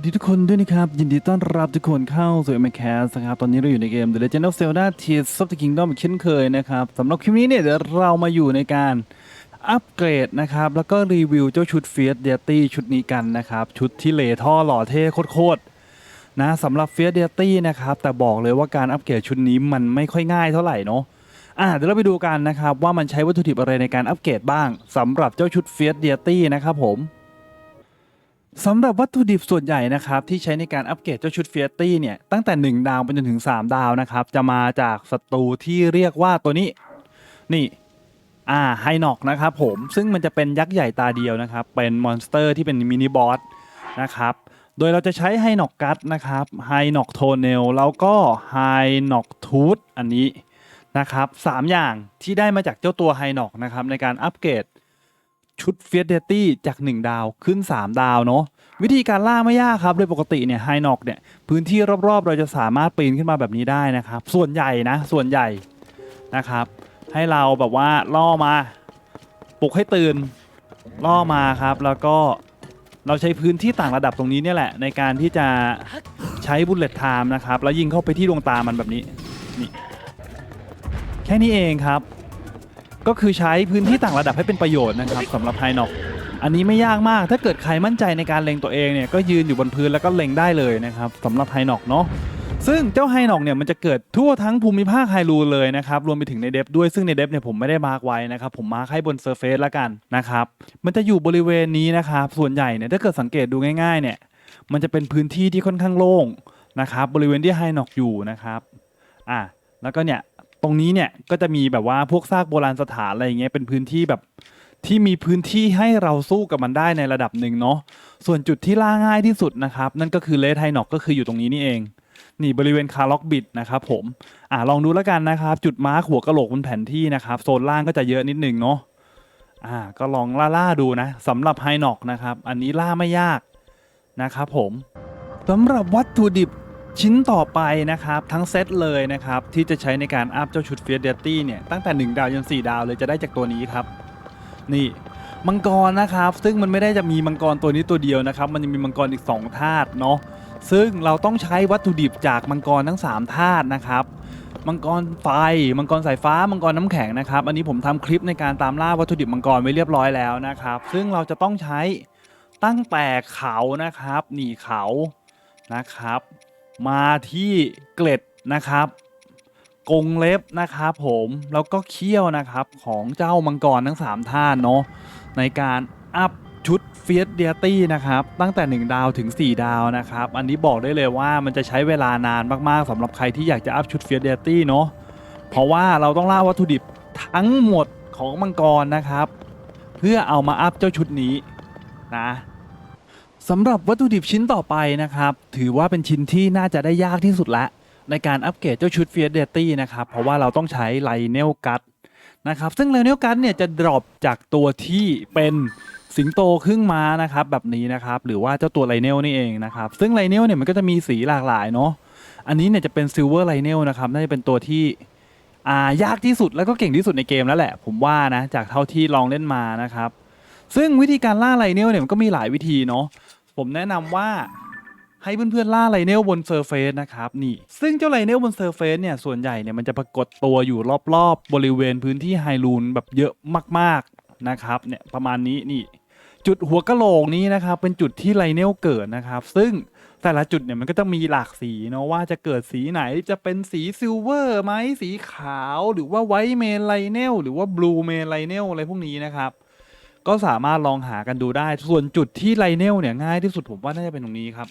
วัสดีทุกคนด้วยนะครับ ยินดีต้อนรับทุกคนเข้าสู่ m อ c a s นะครับ ตอนนี้เราอยู่ในเกม The Legend of Zelda Tears of the Kingdom อีกเช่นเคยนะครับสำหรับคลิปนี้เนี่ยเดี๋ยวเรามาอยู่ในการอัปเกรดนะครับ แล้วก็รีวิวเจ้าชุด f i a t d e t y ชุดนี้กันนะครับ ชุดที่เลท่อหล่อเท่โคตรๆนะสำหรับ f i a t d e t y นะครับ แต่บอกเลยว่าการอัปเกรดชุดนี้มันไม่ค่อยง่ายเท่าไหร่เนาะอะเดี๋ยวเราไปดูกันนะครับว่ามันใช้วัตถุดิบอะไรในการอัปเกรดบ้างสำหรับเจ้าชุด f i a t d e t y นะครับผม สำหรับวัตถุดิบส่วนใหญ่นะครับที่ใช้ในการอัปเกรดเจ้าชุดเฟียตี้เนี่ยตั้งแต่ 1 ดาวไปจนถึง 3 ดาวนะครับจะมาจากศัตรูที่เรียกว่าตัวนี้นี่อ่าไฮนอกนะครับผมซึ่งมันจะเป็นยักษ์ใหญ่ตาเดียวนะครับเป็นมอนสเตอร์ที่เป็นมินิบอสนะครับโดยเราจะใช้ไฮนอกกัตนะครับไฮนอกโทเนลแล้วก็ไฮนอกทูธอันนี้นะครับสามอย่างที่ได้มาจากเจ้าตัวไฮนอกนะครับในการอัปเกรด ชุดเฟียสเดตี้จาก 1 ดาวขึ้น 3 ดาวเนาะวิธีการล่าไม่ยากครับ โดยปกติเนี่ยไฮนอกเนี่ยพื้นที่รอบๆ เราจะสามารถปีนขึ้นมาแบบนี้ได้นะครับ ส่วนใหญ่นะ ส่วนใหญ่นะครับ ให้เราแบบว่าล่อมาปลุกให้ตื่นล่อมาครับ แล้วก็เราใช้พื้นที่ต่างระดับตรงนี้เนี่ยแหละ ในการที่จะใช้บุลเลตไทม์นะครับ แล้วยิงเข้าไปที่ดวงตามันแบบนี้นี่แค่นี้เองครับ ก็คือใช้พื้นที่ต่างระดับให้เป็นประโยชน์นะครับสำหรับไฮนอกอันนี้ไม่ยากมากถ้าเกิดใครมั่นใจในการเล็งตัวเองเนี่ยก็ยืนอยู่บนพื้นแล้วก็เล็งได้เลยนะครับสำหรับไฮนอกเนาะซึ่งเจ้าไฮนอกเนี่ยมันจะเกิดทั่วทั้งภูมิภาคไฮรูเลยนะครับรวมไปถึงในเดฟด้วยซึ่งในเดฟเนี่ยผมไม่ได้มาร์กไว้นะครับผมมาร์กให้บนเซอร์เฟซละกันนะครับมันจะอยู่บริเวณนี้นะครับส่วนใหญ่เนี่ยถ้าเกิดสังเกตดูง่าย ๆ เนี่ยมันจะเป็นพื้นที่ที่ค่อนข้างโล่งนะครับบริเวณที่ไฮนอกอยู่นะครับอะแล้วก็เนี่ย ตรงนี้เนี่ยก็จะมีแบบว่าพวกซากโบราณสถานอะไรอย่างเงี้ยเป็นพื้นที่แบบที่มีพื้นที่ให้เราสู้กับมันได้ในระดับหนึ่งเนาะส่วนจุดที่ล่าง่ายที่สุดนะครับ นั่นก็คือเลทไฮนอกก็คืออยู่ตรงนี้นี่เอง นี่บริเวณคาร์ล็อกบิดนะครับผมอ่าลองดูแล้วกันนะครับ จุดมาร์คหัวกะโหลกบนแผนที่นะครับโซนล่างก็จะเยอะนิดหนึงเนาะอ่าก็ลองล่าล่าดูนะสำหรับไฮนอกนะครับ อันนี้ล่าไม่ยากนะครับผมสำหรับวัตถุดิบ ชิ้นต่อไปนะครับทั้งเซตเลยนะครับที่จะใช้ในการอัพเจ้าชุดเฟียสเดตตี้เนี่ยตั้งแต่ 1 ดาวจน4 ดาวเลยจะได้จากตัวนี้ครับ นี่มังกรนะครับ ซึ่งมันไม่ได้จะมีมังกรตัวนี้ตัวเดียวนะครับ มันจะมีมังกรอีก 2 ธาตุเนาะซึ่งเราต้องใช้วัตถุดิบจากมังกรทั้ง 3 ธาตุนะครับมังกรไฟ มังกรสายฟ้า มังกรน้ำแข็งนะครับ อันนี้ผมทำคลิปในการตามล่าวัตถุดิบมังกรไว้เรียบร้อยแล้วนะครับ ซึ่งเราจะต้องใช้ตั้งแต่เขานะครับ หนีเขานะครับ มาที่เกล็ดนะครับ กงเล็บนะครับผมแล้วก็เขี้ยวนะครับของเจ้ามังกรทั้ง 3 ท่านเนาะในการอัพชุดเฟียสเดียตี้นะครับ ตั้งแต่ 1 ดาวถึง 4 ดาวนะครับ อันนี้บอกได้เลยว่ามันจะใช้เวลานานมากๆสำหรับใครที่อยากจะอัพชุดเฟียสเดียตี้เนาะเพราะว่าเราต้องล่าวัตถุดิบทั้งหมดของมังกรนะครับ เพื่อเอามาอัพเจ้าชุดนี้นะ สำหรับวัตถุดิบชิ้นต่อไปนะครับ ถือว่าเป็นชิ้นที่น่าจะได้ยากที่สุดละ ในการอัปเกรดเจ้าชุดเฟียสเดตี้นะครับ เพราะว่าเราต้องใช้ไลเนลกัตนะครับ ซึ่งไลเนลกัตเนี่ยจะดรอปจากตัวที่เป็นสิงโตครึ่งม้านะครับ แบบนี้นะครับ หรือว่าเจ้าตัวไลเนลนี่เองนะครับ ซึ่งไลเนลเนี่ยมันก็จะมีสีหลากหลายเนาะอันนี้เนี่ยจะเป็นซิลเวอร์ไลเนลนะครับน่าจะเป็นตัวที่อ่ายากที่สุดแล้วก็เก่งที่สุดในเกมแล้วแหละ ผมว่านะจากเท่าที่ลองเล่นมานะครับ ซึ่งวิธีการล่าไลเนลเนี่ยมันก็มีหลายวิธีเนาะ ผมแนะนำว่าให้เพื่อนๆล่าไลเนลบนเซอร์เฟซนะครับนี่ ซึ่งเจ้าไลเนลบนเซอร์เฟซเนี่ยส่วนใหญ่เนี่ยมันจะปรากฏตัวอยู่รอบๆ บริเวณพื้นที่ไฮรูนแบบเยอะมากๆนะครับเนี่ยประมาณนี้นี่ จุดหัวกะโหลกนี้นะครับเป็นจุดที่ไลเนลเกิดนะครับ ซึ่งแต่ละจุดเนี่ยมันก็ต้องมีหลากสีเนาะว่าจะเกิดสีไหนจะเป็นสีซิลเวอร์ไหมสีขาว หรือว่าไวท์เมนไลเนลหรือว่าบลูเมนไลเนลอะไรพวกนี้นะครับ ก็สามารถลองหากันดูได้ ส่วนจุดที่ไลเนลเนี่ยง่ายที่สุดผมว่าน่าจะเป็นตรงนี้ครับ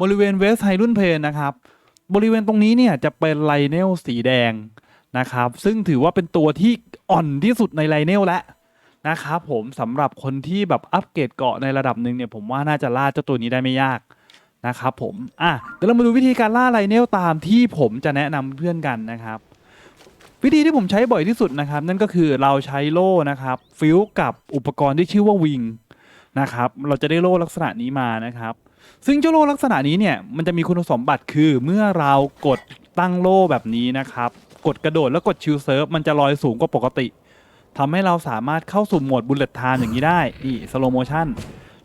บริเวณเวสไฮรุ่นเพนนะครับ บริเวณตรงนี้เนี่ยจะเป็นไลเนลสีแดงนะครับ ซึ่งถือว่าเป็นตัวที่อ่อนที่สุดในไลเนลแล้วนะครับผมสำหรับคนที่แบบอัปเกรดเกาะในระดับหนึ่งเนี่ยผมว่าน่าจะล่าเจ้าตัวนี้ได้ไม่ยากนะครับผมอะเดี๋ยวเรามาดูวิธีการล่าไลเนลตามที่ผมจะแนะนำเพื่อนกันนะครับ วิธีที่ผมใช้บ่อยที่สุดนะครับ นั่นก็คือเราใช้โล่นะครับฟิวกับอุปกรณ์ที่ชื่อว่าวิงนะครับเราจะได้โล่ลักษณะนี้มานะครับ ซึ่งเจ้าโล่ลักษณะนี้เนี่ยมันจะมีคุณสมบัติคือเมื่อเรากดตั้งโล่แบบนี้นะครับ กดกระโดดแล้วกดชิลเซิร์ฟมันจะลอยสูงกว่าปกติทำให้เราสามารถเข้าสู่โหมดบุลเลตทม์อย่างนี้ได้นี่สโลโมชั่น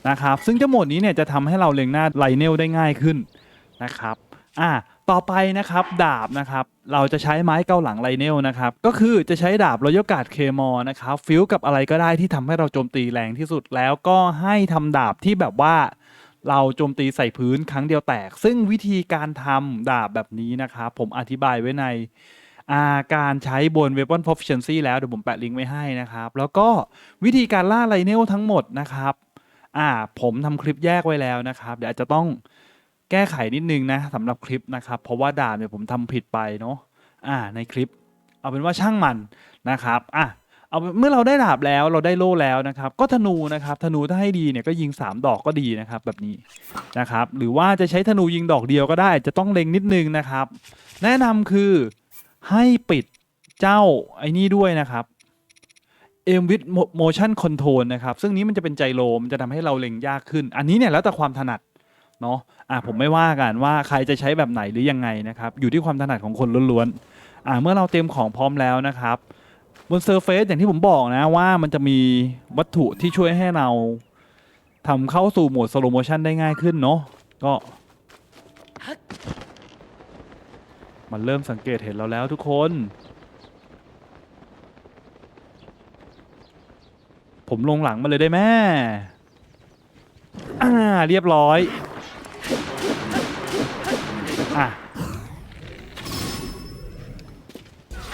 นะครับซึ่งเจ้าโหมดนี้เนี่ยจะทำให้เราเล็งหน้าไลเนลได้ง่ายขึ้นนะครับอะ ต่อไปนะครับดาบนะครับเราจะใช้ไม้เกาหลังไลเนลนะครับก็คือจะใช้ดาบรอยกาดเคมอนะครับฟิลกับอะไรก็ได้ที่ทำให้เราโจมตีแรงที่สุดแล้วก็ให้ทำดาบที่แบบว่าเราโจมตีใส่พื้นครั้งเดียวแตก ซึ่งวิธีการทำดาบแบบนี้นะครับผมอธิบายไว้ในอาการใช้บน Weapon Proficiency แล้วเดี๋ยวผมแปะลิงก์ไว้ให้นะครับ แล้วก็วิธีการล่าไลเนลทั้งหมดนะครับอ่าผมทำคลิปแยกไว้แล้วนะครับ เดี๋ยวอาจจะต้อง แก้ไขนิดนึงนะสำหรับคลิปนะครับ เพราะว่าดาบเนี่ยผมทำผิดไปเนาะอ่าในคลิป เอาเป็นว่าช่างมันนะครับอะเอาเมื่อเราได้ดาบแล้วเราได้โล่แล้วนะครับ ก็ธนูนะครับธนูถ้าให้ดีเนี่ยก็ยิง 3 ดอกก็ดีนะครับแบบนี้นะครับหรือว่าจะใช้ธนูยิงดอกเดียวก็ได้ จะต้องเล็งนิดนึงนะครับ แนะนำคือให้ปิดเจ้าไอ้นี่ด้วยนะครับเอ็มวิดโมชั่นคอนโทรลนะครับซึ่งนี้มันจะเป็นใจโลมนจะทำให้เราเล็งยากขึ้น อันนี้เนี่ยแล้วแต่ความถนัด เนาะอะผมไม่ว่ากันว่าใครจะใช้แบบไหนหรือยังไงนะครับ อยู่ที่ความถนัดของคนล้วนๆอะเมื่อเราเตรียมของพร้อมแล้วนะครับ บนเซอร์เฟซอย่างที่ผมบอกนะว่ามันจะมีวัตถุที่ช่วยให้เราทำเข้าสู่โหมดสโลโมชันได้ง่ายขึ้นเนาะก็มันเริ่มสังเกตเห็นเราแล้วทุกคน ผมลงหลังมาเลยได้ไหมอ่าเรียบร้อย อะ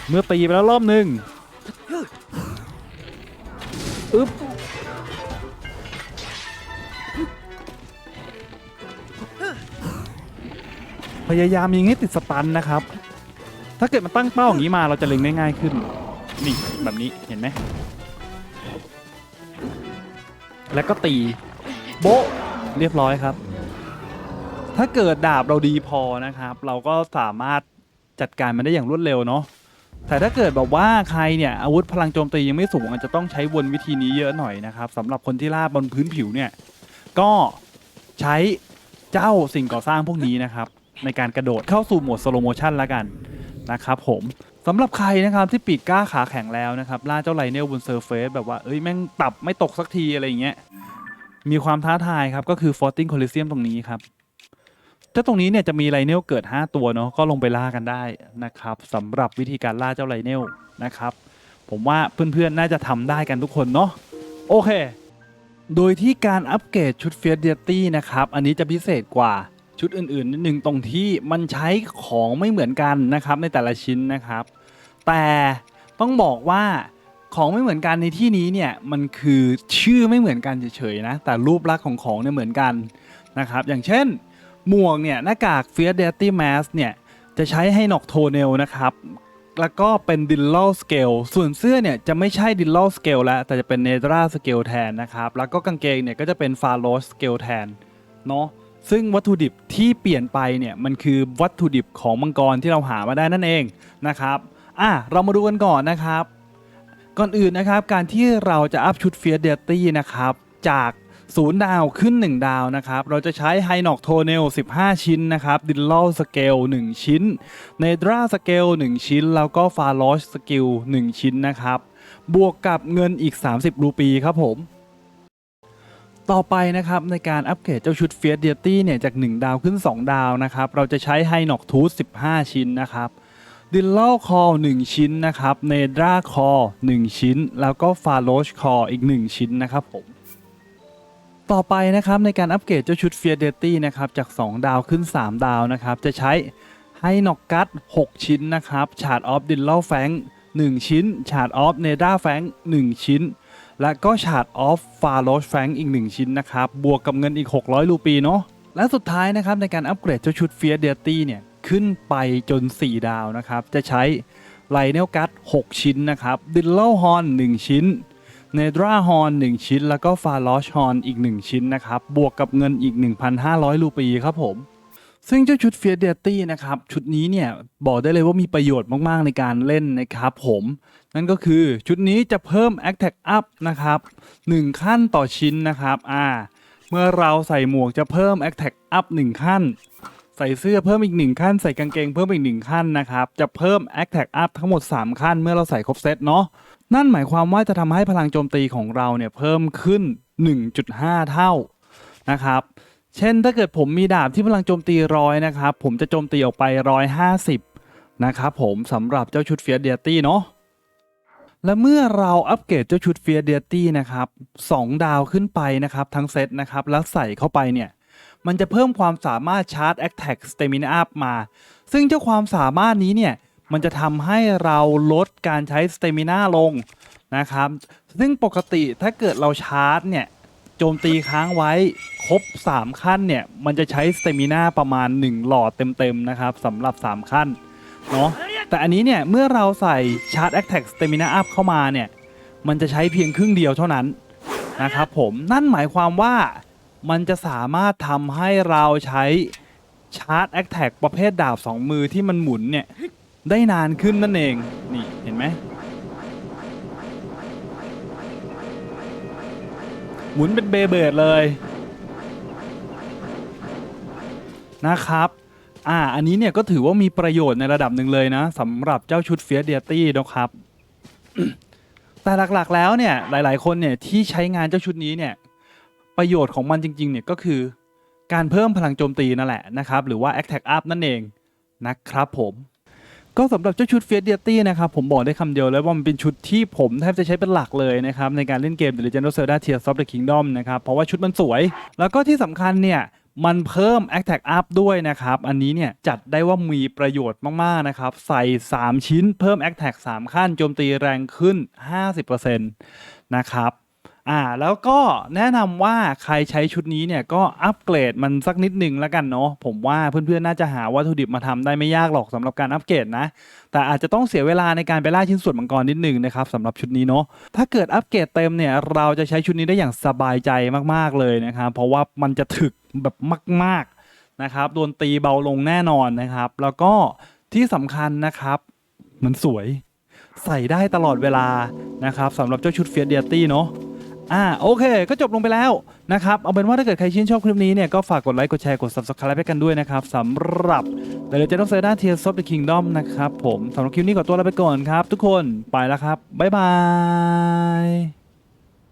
เมื่อตีไปแล้วรอบหนึ่งอึ๊บพยายามยิงให้ติดสตันนะครับ ถ้าเกิดมันตั้งเป้าอย่างนี้มาเราจะเล็งได้ง่ายขึ้น นี่แบบนี้เห็นไหม แล้วก็ตี โบะเรียบร้อยครับ ถ้าเกิดดาบเราดีพอนะครับ เราก็สามารถจัดการมันได้อย่างรวดเร็วเนาะแต่ถ้าเกิดแบบว่าใครเนี่ยอาวุธพลังโจมตียังไม่สูงอาจจะต้องใช้วนวิธีนี้เยอะหน่อยนะครับสำหรับคนที่ล่าบนพื้นผิวเนี่ยก็ใช้เจ้าสิ่งก่อสร้างพวกนี้นะครับ ในการกระโดดเข้าสู่โหมดสโลโมชันแล้วกันนะครับผมสำหรับใครนะครับที่ปีกกล้าขาแข็งแล้วนะครับล่าเจ้าไลเนลบนเซอร์เฟซแบบว่าเอ้ยแม่งตับไม่ตกสักทีอะไรอย่างเงี้ยมีความท้าทายครับก็คือ f o r t i n g Coliseum ตรงนี้ครับ เจ้าตรงนี้เนี่ยจะมีไลเนลเกิด 5 ตัวเนาะก็ลงไปล่ากันได้นะครับสำหรับวิธีการล่าเจ้าไลเนลนะครับ ผมว่าเพื่อนๆน่าจะทำได้กันทุกคนเนาะโอเค โดยที่การอัปเกรดชุดเฟียสเดียตี้นะครับ อันนี้จะพิเศษกว่าชุดอื่นๆนิดนึงตรงที่มันใช้ของไม่เหมือนกันนะครับในแต่ละชิ้นนะครับ แต่ต้องบอกว่าของไม่เหมือนกันในที่นี้เนี่ยมันคือชื่อไม่เหมือนกันเฉยๆนะแต่รูปลักษณ์ของของเนี่ยเหมือนกันนะครับ อย่างเช่น หมวกเนี่ยหน้ากาก Fear Deity Mask เนี่ยจะใช้ให้นอกโทเนลนะครับ แล้วก็เป็นดิ l ล l Scale ส่วนเสื้อเนี่ยจะไม่ใช่ดิ l ล l Scale แล้ว แต่จะเป็น n e d r a Scale แทนนะครับ แล้วก็กางเกงเนี่ยก็จะเป็น f a r o s Scale แทนเนาะซึ่งวัตถุดิบที่เปลี่ยนไปเนี่ยมันคือวัตถุดิบของมังกรที่เราหามาได้นั่นเองนะครับอะเรามาดูกันก่อนนะครับ ก่อนอื่นนะครับการที่เราจะอัพชุด Fear Deity นะครับจาก ศูนย์ดาวขึ้น 1 ดาวนะครับ เราจะใช้ไฮนอกโทเนล15 ชิ้นนะครับดินลลสเกล1ชิ้นเนดราสเกล1ชิ้น แล้วก็ฟาลอสสกิล1ชิ้นนะครับ บวกกับเงินอีก 30 รูปีครับผม ต่อไปนะครับในการอัปเกรดเจ้าชุดเฟียสเดียตี้เนี่ยจาก 1 ดาวขึ้น 2 ดาวนะครับ เราจะใช้ไฮนอกทูส15 ชิ้นนะครับดิลลคอ1ชิ้นนะครับ เนดราคอ1ชิ้น แล้วก็ฟาโลชคออีก 1 ชิ้นนะครับผม ต่อไปนะครับในการอัปเกรดเจ้าชุด Fear Deity นะครับจาก 2 ดาวขึ้น 3 ดาวนะครับ จะใช้ให้นอกกัต6ชิ้นนะครับชาร์ดออฟดิลลแฟง1 ชิ้นชาร์ดออฟเนด้าแฟง1 ชิ้น และก็ชาร์ดออฟฟาโลชแฟงอีก 1 ชิ้นนะครับ บวกกับเงินอีก 600 รูปีเนาะและสุดท้ายนะครับในการอัปเกรดเจ้าชุด Fear Deity เนี่ยขึ้นไปจน 4 ดาวนะครับ จะใช้ไลเนลกัต6ชิ้นนะครับดิลลฮอน 1 ชิ้น เนดราฮอน1ชิ้น แล้วก็ฟาลอชฮอนอีก 1 ชิ้นนะครับ บวกกับเงินอีก 1,500 รูปีครับผม ซึ่งเจ้าชุดเฟียเดตี้นะครับ ชุดนี้เนี่ยบอกได้เลยว่ามีประโยชน์มาก ๆ ในการเล่นนะครับผม นั่นก็คือชุดนี้จะเพิ่ม Attack Up นะครับ 1 ขั้นต่อชิ้นนะครับอ่าเมื่อเราใส่หมวกจะเพิ่ม Attack Up 1 ขั้น ใส่เสื้อเพิ่มอีก 1 ขั้น ใส่กางเกงเพิ่มอีก 1 ขั้นนะครับ จะเพิ่ม Attack Up ทั้งหมด 3 ขั้น เมื่อเราใส่ครบเซตเนาะ นั่นหมายความว่าจะทำให้พลังโจมตีของเราเนี่ยเพิ่มขึ้น 1.5 เท่านะครับเช่นถ้าเกิดผมมีดาบที่พลังโจมตีร้อยนะครับผมจะโจมตีออกไปร้อยห้าสิบนะครับผมสำหรับเจ้าชุดเฟียเดียตี้เนาะและเมื่อเราอัปเกรดเจ้าชุดเฟียเดียตี้นะครับสองดาวขึ้นไปนะครับทั้งเซตนะครับแล้วใส่เข้าไปเนี่ยมันจะเพิ่มความสามารถชาร์จ Attack Stamina Up มา ซึ่งเจ้าความสามารถนี้เนี่ย มันจะทำให้เราลดการใช้ Stamina ลงนะครับ ซึ่งปกติถ้าเกิดเราชาร์จเนี่ยโจมตีค้างไว้ครบ 3 ขั้นเนี่ย มันจะใช้ Stamina ประมาณ 1 หลอดเต็มๆนะครับสำหรับ 3 ขั้นเนาะแต่อันนี้เนี่ยเมื่อเราใส่ชาร์จ Attack Stamina Up เข้ามาเนี่ย มันจะใช้เพียงครึ่งเดียวเท่านั้นนะครับผมนั่นหมายความว่ามันจะสามารถทำให้เราใช้ชาร์จ Attack ประเภทดาบ 2 มือที่มันหมุนเนี่ย ได้นานขึ้นนั่นเอง นี่ เห็นไหมหมุนเป็นเบเบิดเลย นะครับอ่าอันนี้เนี่ยก็ถือว่ามีประโยชน์ในระดับหนึ่งเลยนะสำหรับเจ้าชุดเฟียเดียตี้นะครับ แต่หลักๆแล้วเนี่ยหลายๆคนเนี่ยที่ใช้งานเจ้าชุดนี้เนี่ยประโยชน์ของมันจริงๆเนี่ยก็คือการเพิ่มพลังโจมตีนั่นแหละนะครับ หรือว่า Attack Up นั่นเองนะครับผม ก็สำหรับเจ้าชุดเฟียสเดียตี้นะครับผมบอกได้คำเดียวเลยว่ามันเป็นชุดที่ผมแทบจะใช้เป็นหลักเลยนะครับในการเล่นเกม The Legend of Zelda Tears of the Kingdom นะครับเพราะว่าชุดมันสวย แล้วก็ที่สำคัญเนี่ยมันเพิ่ม Attack Up ด้วยนะครับ อันนี้เนี่ยจัดได้ว่ามีประโยชน์มาก ๆ นะครับ ใส่ 3 ชิ้นเพิ่ม Attack 3 ขั้นโจมตีแรงขึ้น 50%นะครับ อ่าแล้วก็แนะนำว่าใครใช้ชุดนี้เนี่ยก็อัปเกรดมันสักนิดหนึ่งแล้วกันเนาะผมว่าเพื่อนๆน่าจะหาวัตถุดิบมาทำได้ไม่ยากหรอกสำหรับการอัปเกรดนะ แต่อาจจะต้องเสียเวลาในการไปล่าชิ้นส่วนมังกรนิดหนึ่งนะครับสำหรับชุดนี้เนาะถ้าเกิดอัปเกรดเต็มเนี่ยเราจะใช้ชุดนี้ได้อย่างสบายใจมากๆเลยนะครับเพราะว่ามันจะถึกแบบมากๆนะครับโดนตีเบาลงแน่นอนนะครับ แล้วก็ที่สำคัญนะครับมันสวยใส่ได้ตลอดเวลานะครับสำหรับเจ้าชุดเฟียสเดียตี้เนาะ อ่าโอเค ก็จบลงไปแล้วนะครับ เอาเป็นว่าถ้าเกิดใครชื่นชอบคลิปนี้เนี่ย ก็ฝากกดไลค์ กดแชร์ กด subscribe ให้กันด้วยนะครับสำหรับ The Legend of Zelda Tears of the Kingdom นะครับผมสำหรับคลิปนี้ขอตัวลาไปก่อนครับ ทุกคนไปแล้วครับบ๊ายบาย